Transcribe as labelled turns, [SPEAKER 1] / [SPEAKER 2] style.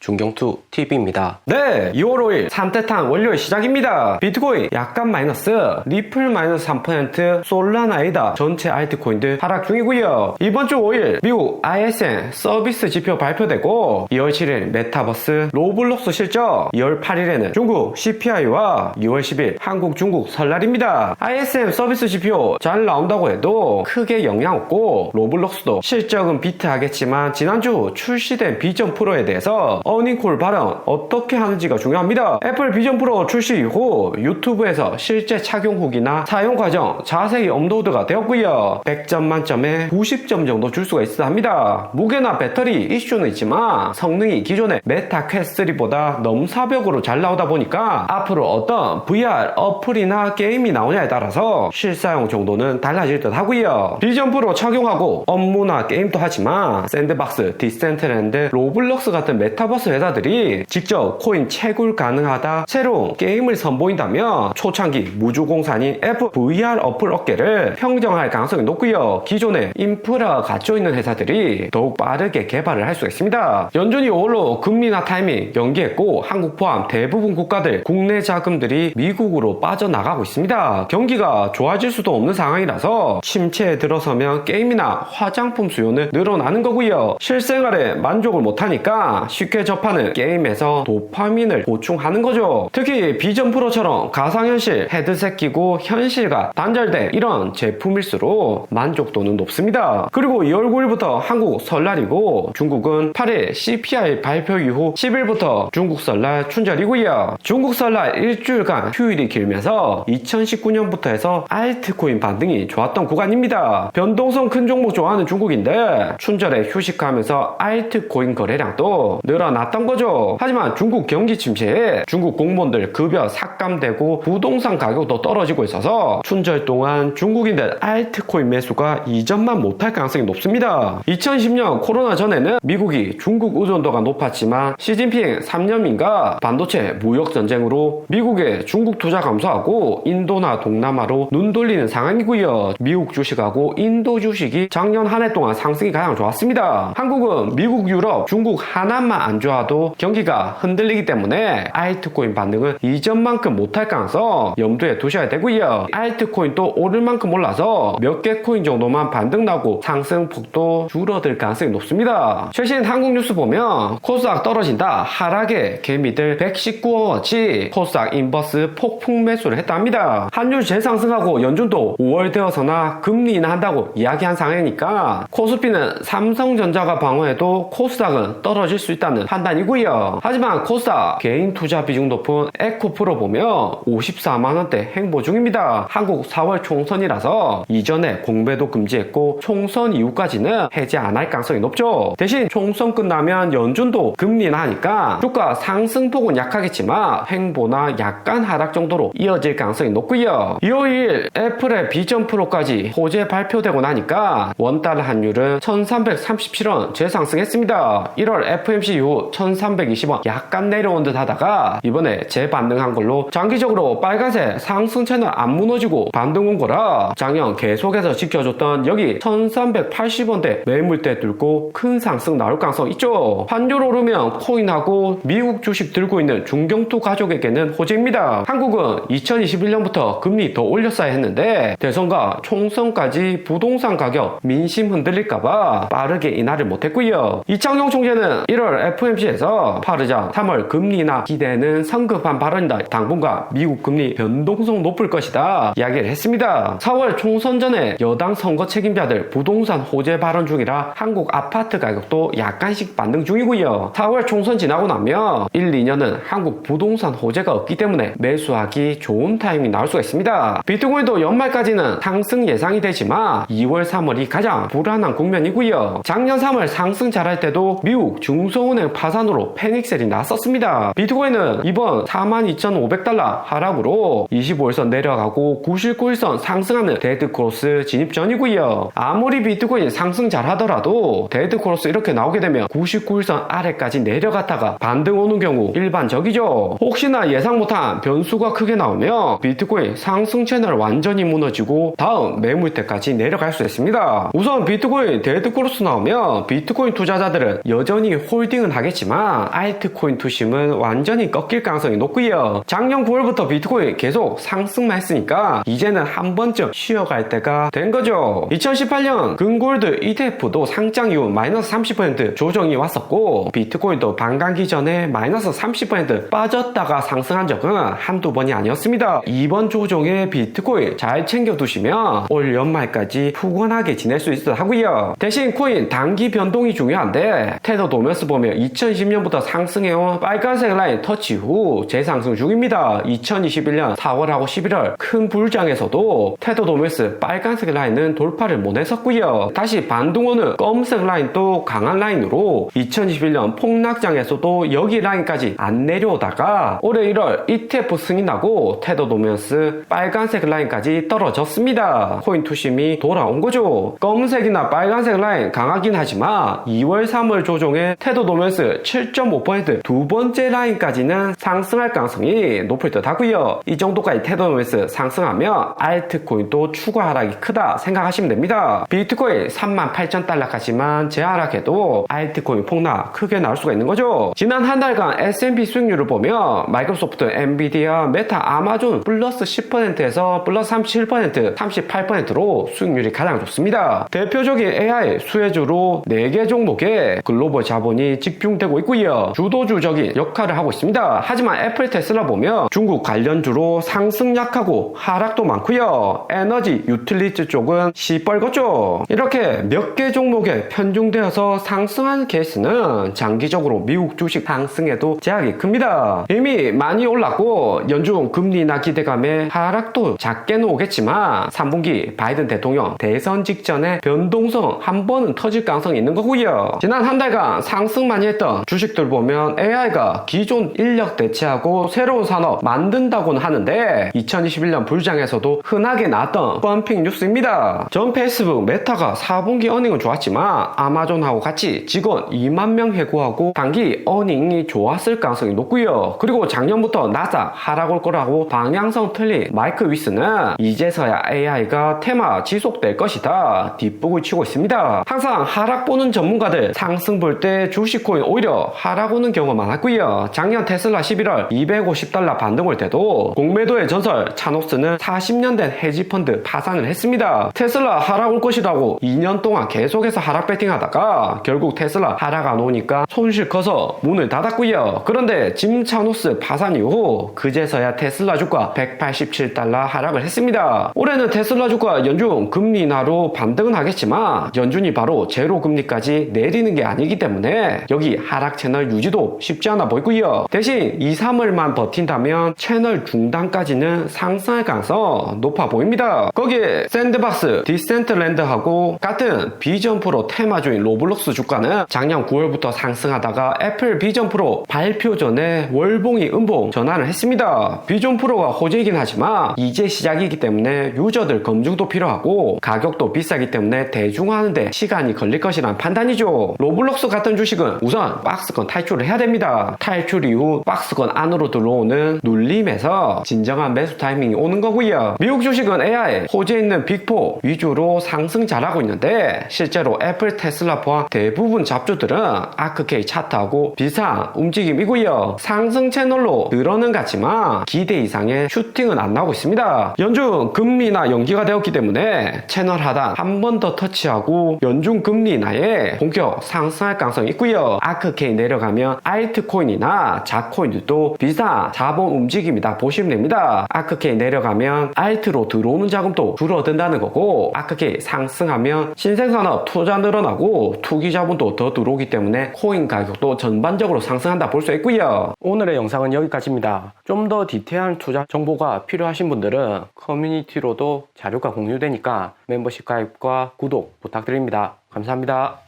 [SPEAKER 1] 중경투 TV입니다.
[SPEAKER 2] 네, 2월 5일 3태탄 월요일 시작입니다. 비트코인 약간 마이너스, 리플 마이너스 3%, 솔라나이다 전체 알트코인들 하락 중이고요. 이번 주 5일 미국 ISM 서비스 지표 발표되고 2월 7일 메타버스 로블록스 실적, 2월 8일에는 중국 CPI와 2월 10일 한국 중국 설날입니다. ISM 서비스 지표 잘 나온다고 해도 크게 영향 없고 로블록스도 실적은 비트하겠지만 지난주 출시된 비전 프로에 대해서 어닝콜 발언 어떻게 하는지가 중요합니다. 애플 비전 프로 출시 이후 유튜브에서 실제 착용 후기나 사용 과정 자세히 업로드가 되었고요. 100점 만점에 90점 정도 줄 수가 있어 합니다. 무게나 배터리 이슈는 있지만 성능이 기존의 메타 퀘스트3보다 넘사벽으로 잘 나오다 보니까 앞으로 어떤 VR 어플이나 게임이 나오냐에 따라서 실사용 정도는 달라질 듯 하고요. 비전 프로 착용하고 업무나 게임도 하지만 샌드박스, 디센트랜드, 로블록스 같은 메타버 스 회사들이 직접 코인 채굴 가능하다 새로운 게임을 선보인다면 초창기 무주공산인 F VR 어플 업계를 평정할 가능성이 높고요. 기존의 인프라가 갖춰 있는 회사들이 더욱 빠르게 개발을 할 수가 있습니다. 연준이 5월로 금리나 타이밍 연기했고 한국 포함 대부분 국가들 국내 자금들이 미국으로 빠져나가고 있습니다. 경기가 좋아질 수도 없는 상황이라서 침체에 들어서면 게임이나 화장품 수요는 늘어나는 거고요. 실생활에 만족을 못하니까 쉽게 접하는 게임에서 도파민을 보충하는 거죠. 특히 비전 프로처럼 가상현실 헤드셋 끼고 현실과 단절된 이런 제품일수록 만족도는 높습니다. 그리고 2월 9일부터 한국 설날이고 중국은 8일 CPI 발표 이후 10일부터 중국 설날 춘절이고요. 중국 설날 일주일간 휴일이 길면서 2019년부터 해서 알트코인 반등이 좋았던 구간입니다. 변동성 큰 종목 좋아하는 중국인데 춘절에 휴식하면서 알트코인 거래량도 늘어 났던 거죠. 하지만 중국 경기 침체에 중국 공무원들 급여 삭감되고 부동산 가격도 떨어지고 있어서 춘절 동안 중국인들 알트코인 매수가 이전만 못할 가능성이 높습니다. 2010년 코로나 전에는 미국이 중국 의존도가 높았지만 시진핑 3년민가 반도체 무역 전쟁으로 미국의 중국 투자 감소하고 인도나 동남아로 눈 돌리는 상황이고요. 미국 주식하고 인도 주식이 작년 한 해 동안 상승이 가장 좋았습니다. 한국은 미국, 유럽, 중국 하나만 안 좋아 도 경기가 흔들리기 때문에 알트코인 반등은 이전만큼 못할 가능성 염두에 두셔야 되고요. 알트코인 또 오를 만큼 올라서 몇 개 코인 정도만 반등 나고 상승폭도 줄어들 가능성이 높습니다. 최신 한국 뉴스 보면 코스닥 떨어진다 하락에 개미들 119원어치 코스닥 인버스 폭풍 매수를 했답니다. 환율 재상승하고 연준도 5월 되어서나 금리 인하한다고 이야기한 상황이니까 코스피는 삼성전자가 방어해도 코스닥은 떨어질 수 있다는 판단이고요. 하지만 코스닥 개인 투자 비중 높은 에코프로 보면 54만원대 행보 중입니다. 한국 4월 총선이라서 이전에 공배도 금지했고 총선 이후까지는 해제 안 할 가능성이 높죠. 대신 총선 끝나면 연준도 금리 인하하니까 주가 상승폭은 약하겠지만 행보나 약간 하락 정도로 이어질 가능성이 높고요. 2월 1일 애플의 비전 프로까지 호재 발표되고 나니까 원달러 환율은 1337원 재상승했습니다. 1월 FMC 이후 1320원 약간 내려온 듯 하다가 이번에 재반등한 걸로 장기적으로 빨간색 상승 채널 안 무너지고 반등 온 거라 작년 계속해서 지켜줬던 여기 1380원대 매물대 뚫고 큰 상승 나올 가능성 있죠. 환율 오르면 코인하고 미국 주식 들고 있는 중경투 가족에게는 호재입니다. 한국은 2021년부터 금리 더 올렸어야 했는데 대선과 총선까지 부동산 가격 민심 흔들릴까봐 빠르게 인하를 못했고요. 이창용 총재는 1월 FMC에서 파르자 3월 금리 인하 기대는 성급한 발언이다. 당분간 미국 금리 변동성 높을 것이다. 이야기를 했습니다. 4월 총선 전에 여당 선거 책임자들 부동산 호재 발언 중이라 한국 아파트 가격도 약간씩 반등 중이고요. 4월 총선 지나고 나면 1, 2년은 한국 부동산 호재가 없기 때문에 매수하기 좋은 타이밍이 나올 수가 있습니다. 비트코인도 연말까지는 상승 예상이 되지만 2월, 3월이 가장 불안한 국면이고요. 작년 3월 상승 잘할 때도 미국 중소은행 파산으로 패닉셀이 났었습니다. 비트코인은 이번 42,500달러 하락으로 25일선 내려가고 99일선 상승하는 데드 크로스 진입 전이고요. 아무리 비트코인 상승 잘 하더라도 데드 크로스 이렇게 나오게 되면 99일선 아래까지 내려갔다가 반등 오는 경우 일반적이죠. 혹시나 예상 못한 변수가 크게 나오면 비트코인 상승 채널 완전히 무너지고 다음 매물대까지 내려갈 수 있습니다. 우선 비트코인 데드 크로스 나오면 비트코인 투자자들은 여전히 홀딩은 하 겠지만 알트코인 투심은 완전히 꺾일 가능성이 높고요. 작년 9월부터 비트코인 계속 상승만 했으니까 이제는 한 번쯤 쉬어갈 때가 된 거죠. 2018년 근골드 ETF도 상장 이후 마이너스 30% 조정이 왔었고 비트코인도 반감기 전에 마이너스 30% 빠졌다가 상승한 적은 한두 번이 아니었습니다. 이번 조정에 비트코인 잘 챙겨두시면 올 연말까지 푸근하게 지낼 수 있어 하고요. 대신 코인 단기 변동이 중요한데 테더 도면스 보면 2020년부터 상승해온 빨간색 라인 터치 후 재상승 중입니다. 2021년 4월하고 11월 큰 불장에서도 테더 도면스 빨간색 라인은 돌파를 못 했었고요. 다시 반등 오는 검은색 라인도 강한 라인으로 2021년 폭락장에서도 여기 라인까지 안 내려오다가 올해 1월 ETF 승인하고 테더 도면스 빨간색 라인까지 떨어졌습니다. 코인 투심이 돌아온 거죠. 검은색이나 빨간색 라인 강하긴 하지만 2월 3월 조종에 테더 도면스 7.5%두 번째 라인까지는 상승할 가능성이 높을 듯 하고요. 이 정도까지 테더 도면스 상승하면 알트코인도 추가 하락이 크다 생각하시면 됩니다. 비트코인 38,000달러까지만 재하락해도 알트코인 폭락 크게 나올 수가 있는 거죠. 지난 한 달간 S&P 수익률을 보면 마이크로소프트, 엔비디아, 메타, 아마존 플러스 10%에서 플러스 37%, 38%로 수익률이 가장 좋습니다. 대표적인 AI 수혜주로 4개 종목에 글로벌 자본이 집중 되고 있고요. 주도주적인 역할을 하고 있습니다. 하지만 애플 테슬라 보면 중국 관련주로 상승 약하고 하락도 많고요. 에너지 유틸리티 쪽은 시뻘겋죠. 이렇게 몇 개 종목에 편중되어서 상승한 케이스는 장기적으로 미국 주식 상승에도 제약이 큽니다. 이미 많이 올랐고 연중 금리 인하 기대감에 하락도 작게는 오겠지만 3분기 바이든 대통령 대선 직전에 변동성 한 번은 터질 가능성이 있는 거고요. 지난 한 달간 상승 많이 했던 주식들 보면 AI가 기존 인력 대체하고 새로운 산업 만든다고는 하는데 2021년 불장에서도 흔하게 나왔던 펌핑 뉴스입니다. 전 페이스북 메타가 4분기 어닝은 좋았지만 아마존하고 같이 직원 2만 명 해고하고 단기 어닝이 좋았을 가능성이 높고요. 그리고 작년부터 나사 하락 올 거라고 방향성 틀린 마이크 위스는 이제서야 AI가 테마 지속될 것이다 뒷북을 치고 있습니다. 항상 하락 보는 전문가들 상승 볼 때 주식 코인 오히려 하락 오는 경우가 많았고요. 작년 테슬라 11월 250달러 반등 올 때도 공매도의 전설 차노스는 40년 된 헤지펀드 파산을 했습니다. 테슬라 하락 올 것이라고 2년 동안 계속해서 하락 배팅하다가 결국 테슬라 하락 안 오니까 손실 커서 문을 닫았고요. 그런데 짐 차노스 파산 이후 그제서야 테슬라 주가 187달러 하락을 했습니다. 올해는 테슬라 주가 연준 금리 인하로 반등은 하겠지만 연준이 바로 제로 금리까지 내리는 게 아니기 때문에 여기 하락 채널 유지도 쉽지 않아 보이고요. 대신 2, 3월만 버틴다면 채널 중단까지는 상승할 가능성 높아 보입니다. 거기에 샌드박스, 디센트랜드하고 같은 비전 프로 테마주인 로블록스 주가는 작년 9월부터 상승하다가 애플 비전 프로 발표 전에 월봉이 음봉 전환을 했습니다. 비전 프로가 호재이긴 하지만 이제 시작이기 때문에 유저들 검증도 필요하고 가격도 비싸기 때문에 대중화하는데 시간이 걸릴 것이란 판단이죠. 로블록스 같은 주식은 우선 박스권 탈출을 해야 됩니다. 탈출 이후 박스권 안으로 들어오는 눌림에서 진정한 매수 타이밍이 오는 거고요. 미국 주식은 AI 호재 있는 빅4 위주로 상승 잘하고 있는데 실제로 애플, 테슬라 포함 대부분 잡주들은 아크케이 차트하고 비슷한 움직임이고요. 상승 채널로 늘어는 같지만 기대 이상의 슈팅은 안 나오고 있습니다. 연준 금리나 연기가 되었기 때문에 채널 하단 한 번 더 터치하고 연준 금리 인하에 본격 상승할 가능성이 있고요. 아 크케이 내려가면 알트코인이나 자코인들도 비슷한 자본 움직임이다 보시면 됩니다. 아크케이 내려가면 알트로 들어오는 자금도 줄어든다는 거고 아크케이 상승하면 신생산업 투자 늘어나고 투기 자본도 더 들어오기 때문에 코인 가격도 전반적으로 상승한다 볼 수 있고요.
[SPEAKER 1] 오늘의 영상은 여기까지입니다. 좀 더 디테일한 투자 정보가 필요하신 분들은 커뮤니티로도 자료가 공유되니까 멤버십 가입과 구독 부탁드립니다. 감사합니다.